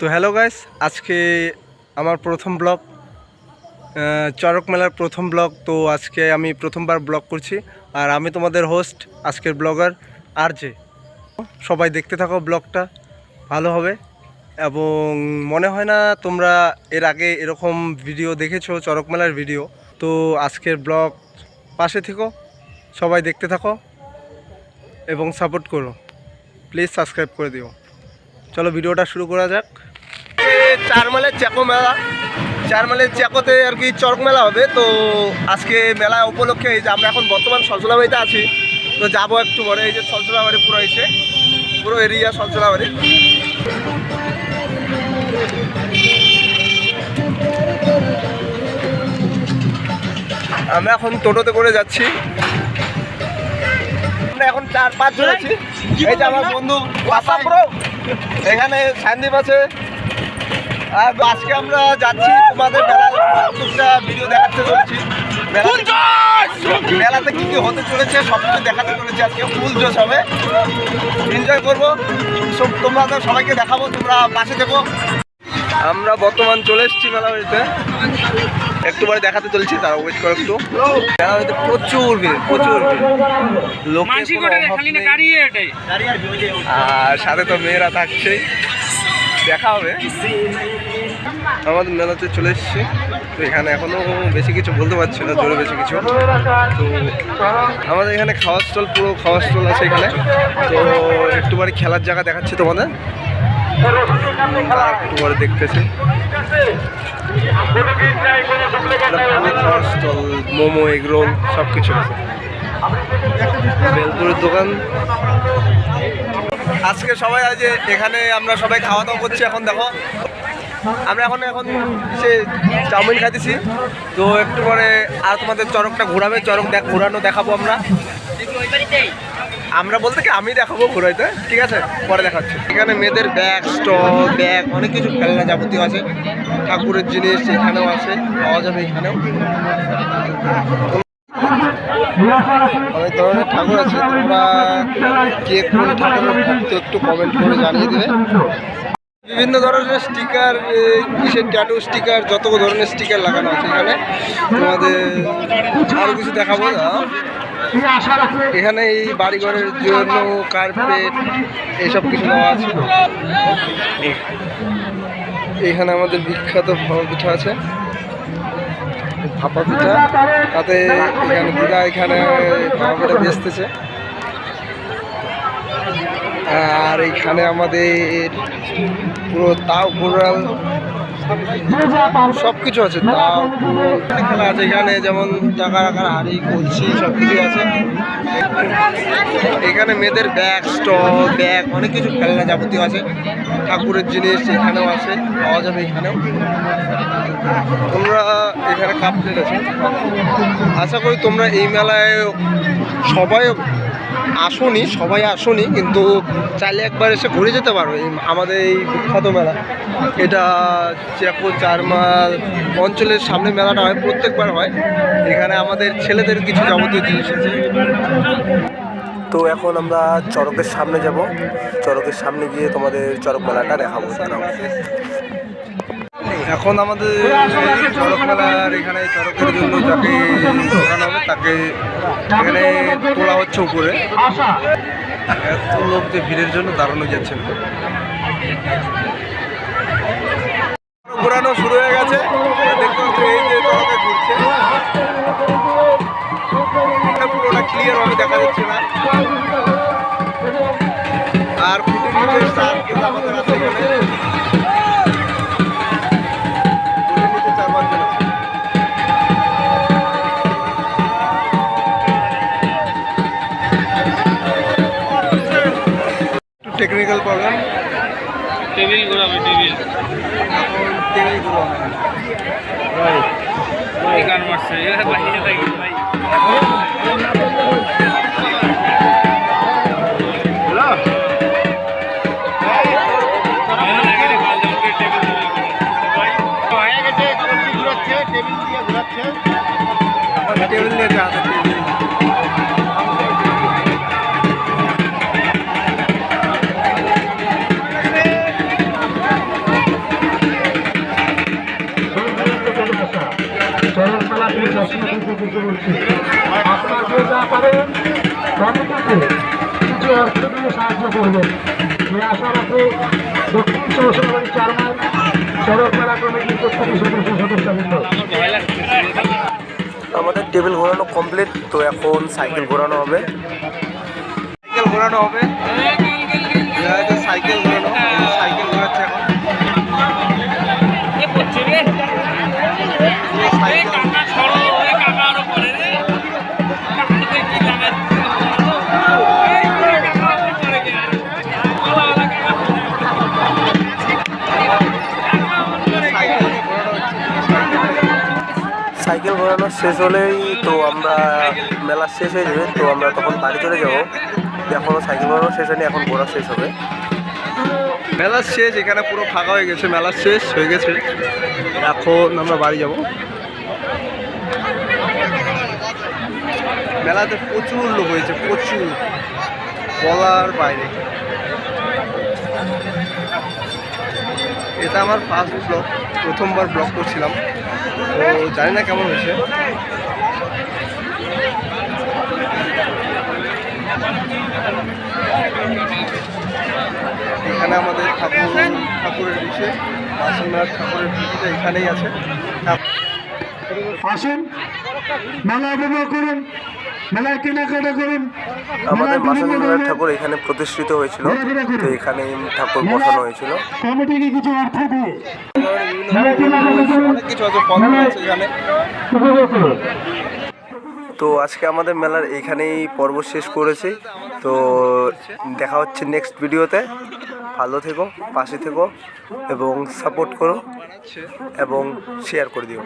তো hello guys, আজকে আমার প্রথম ব্লগ চরক মেলার প্রথম ব্লগ। তো আজকে আমি প্রথমবার ব্লগ করছি আর আমি তোমাদের হোস্ট আজকের ব্লগার আর জে সবাই দেখতে থাকো ব্লগটা, ভালো হবে। এবং মনে হয় না তোমরা এর আগে এরকম ভিডিও দেখেছ, চরক মেলার ভিডিও তো আজকের ব্লগ, পাশে থেকো, সবাই দেখতে থাকো এবং সাপোর্ট করো। প্লিজ সাবস্ক্রাইব করে দিও। চলো ভিডিওটা শুরু করা যাক। চার মালের চ্যাকো মেলা। চার মালের চ্যাকোতে আর কি চরক মেলা হবে, তো আজকে মেলা উপলক্ষে এই যে আমরা এখন বর্তমান সলসলাবাড়িতে আছি, তো যাব একটু পরে, এই যে সলসলাবাড়ি পুরো এসে, পুরো এরিয়া সলসলাবাড়ি আমরা এখন টোটোতে করে যাচ্ছি। আমরা এখন চার পাঁচজন আছি। এই যে আমার বন্ধু প্রো এখানে সন্দীপ আছে। আর আজকে আমরা যাচ্ছি তোমাদের টুকটা ভিডিও দেখাতে চলেছি। মেলাতে মেলাতে কি কি হতে চলেছে সব কিছু দেখাতে চলেছি আজকে। ফুল জোশ হবে। এনজয় করব। সব তোমরা তো সবাইকে দেখাবো তোমরা পাশে দেখো আমরা বর্তমান চলে এসেছি মেলা বাড়িতে। একটু পরে দেখাতে চলছি তারা ওয়েট করো একটু। মেলা বাড়িতে প্রচুর ভিড় প্রচুর ভিড়। আর সাথে তো মেয়েরা থাকছেই দেখা হবে। আমাদের মেলাতে চলে এসেছি। তো এখানে এখনও বেশি কিছু বলতে পারছি না জোরে বেশি কিছু। তো আমাদের এখানে খাওয়ার স্টল পুরো খাওয়ার স্টল আছে এখানে। তো একটু পরে খেলার জায়গা দেখাচ্ছি তোমাদের। মোমো এগ রোল সব কিছু দোকান। আজকে সবাই আজ এখানে আমরা সবাই খাওয়া দাওয়া করছি, এখন দেখো। আমরা এখন এখন সে চাউমিন খাইতেছি। তো একটু পরে আর তোমাদের চরকটা ঘোরাবে, চরক দেখ ঘোরানো দেখাবো আমরা। আমরা বলতে কি, আমি দেখাবো ঘুরাইতে ঠিক আছে? পরে দেখাচ্ছি। এখানে মেয়েদের ব্যাগ, স্টল, ব্যাগ, অনেক কিছু খেলনা যাবতীয় আছে। ঠাকুরের জিনিস এখানেও আছে, পাওয়া যাবে এখানেও। অনেক ধরনের ঠাকুর আছে, তোমরা একটু কমেন্ট করে জানিয়ে দেবে। বিভিন্ন ধরনের স্টিকার কিসের ট্যাটু স্টিকার যত ধরনের স্টিকার লাগানো আছে এখানে। তোমাদের আরও কিছু দেখাবো না এখানে এই বাড়িঘরের জন্য কার্পেট এইসব কিছু দেওয়া আছে। এখানে আমাদের বিখ্যাত ভাপা পিঠা আছে। ভাপা পিঠা। তাতে এখানে দিদা এখানে ভাপা পিঠা বেচতেছে। আর এখানে আমাদের পুরো তাও কোরাল সব কিছু আছে তাও খেলা আছে এখানে যেমন টাকা রাখার হাড়ি কলসি সব কিছু আছে। এখানে মেয়েদের ব্যাগ স্টল ব্যাগ অনেক কিছু খেলনা যাবতীয় আছে। ঠাকুরের জিনিস এখানেও আছে পাওয়া যাবে এখানেও। তোমরা এখানে কাপ আছে আশা করি তোমরা এই মেলায় সবাই আসনি সবাই আসনি, কিন্তু চাইলে একবার এসে ঘুরে যেতে পারো এই আমাদের এই বিখ্যাত মেলা। এটা চেকো চারমাল অঞ্চলের সামনে মেলাটা হয়, প্রত্যেকবার হয়। এখানে আমাদের ছেলেদের কিছু যাবতীয় জিনিস আছে। তো এখন আমরা চরকের সামনে যাব। চরকের সামনে গিয়ে তোমাদের চরক মেলাটা দেখাবো। এখন আমাদের চরক মেলার এখানে চরকের জন্য যাকে দোকান হবে, তাকে এখানে তোলা হচ্ছে উপরে। এত লোক যে ভিড়ের জন্য দাঁড়ানো যাচ্ছে ঘোরানো শুরু হয়ে গেছে। এই যে পুরোটা ক্লিয়ার দেখা যাচ্ছে না। আর ফুটে আমাদের আছে টেকনিক্যাল প্রবলেম? টেবিল ঘোরাবে টেবিল। এখন টেবিল ঘোরাবে। ভাই গান মারছে। বাইরে থাকি ভাই। আপনারা যে যা পারেন কমিটিতে কিছু অর্থ দিয়ে সাহায্য করবেন এই আশা রাখি দক্ষিণ চৌষট্টি চেয়ারম্যান সড়ক মেলা কমিটির প্রত্যেক সদস্য সদস্যবৃন্দ আমাদের টেবিল ঘোরানো কমপ্লিট তো এখন সাইকেল ঘোরানো হবে। সাইকেল ঘোরানো হবে। সাইকেল ঘোরানো সাইকেল ঘোরাচ্ছে এখন। সাইকেল শেষ হলেই তো আমরা মেলা শেষ হয়ে যাবে, তো আমরা তখন বাড়ি চলে যাব। এখনও সাইকেল ঘোরানো শেষ হয়নি, এখন ঘোরা শেষ হবে। মেলা শেষ, এখানে পুরো ফাঁকা হয়ে গেছে, মেলা শেষ হয়ে গেছে। এখন আমরা বাড়ি যাব। মেলাতে প্রচুর লোক হয়েছে, প্রচুর। বলার বাইরে। এটা আমার ফার্স্ট ব্লগ প্রথমবার ব্লগ করছিলাম। তো জানি না কেমন হয়েছে। এখানে আমাদের ঠাকুর, ঠাকুরের বিষয় বাসনাথ ঠাকুরের বিষয়টা এখানেই আছে। আসুন, মেলা উপভোগ করুন। মেলায় কেনাকাটা করুন। আমাদের মাসানুল্লাহ ঠাকুর এখানে প্রতিষ্ঠিত হয়েছিল। তো এখানে ঠাকুর বসানো হয়েছিল। কমিটিকে কিছু অর্থ দিয়ে। মেলায় কেনাকাটা করুন। অনেক কিছু আছে ফল আছে এখানে। তো আজকে আমাদের মেলার এইখানেই পর্ব শেষ করেছি। তো দেখা হচ্ছে নেক্সট ভিডিওতে ভালো থেকো পাশে থেকো এবং সাপোর্ট করো এবং শেয়ার করে দিও।